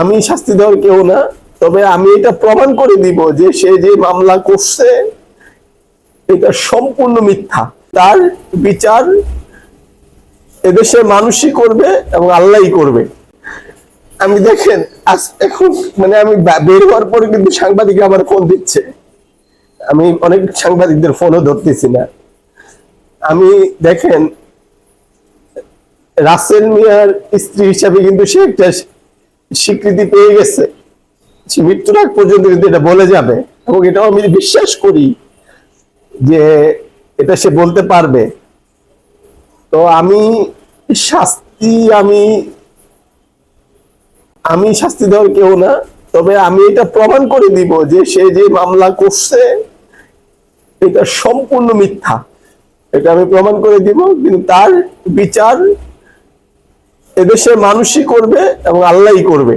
আমি শাস্তি দেওয়ার কেউ না, তবে আমি এটা প্রমাণ করে দিব যে সে যে মামলা করছে, এটা সম্পূর্ণ মিথ্যা। তার বিচার এদেশের মানুষই করবে এবং আল্লাহই করবে। আমি দেখেন, আজ এখন মানে আমি বের হওয়ার পরে কিন্তু সাংবাদিক আমার ফোন দিচ্ছে। আমি অনেক সাংবাদিকদের ফোনও ধরতেছি না। আমি দেখেন, রাসেল মিয়ার স্ত্রী হিসাবে কিন্তু সে একটা স্বীকৃতি পেয়ে গেছে। মৃত্যুর আগ পর্যন্ত কিন্তু এটা বলে যাবে এবং এটাও আমি বিশ্বাস করি যে এটা সে বলতে পারবে। তো আমি শাস্তি আমি আমি শাস্তি দেওয়ার কেউ না, তবে আমি এটা প্রমাণ করে দিব যে সে যে মামলা করছে, এটা সম্পূর্ণ মিথ্যা। এটা আমি প্রমাণ করে দিব, কিন্তু তার বিচার এদেশের মানুষই করবে এবং আল্লাহই করবে।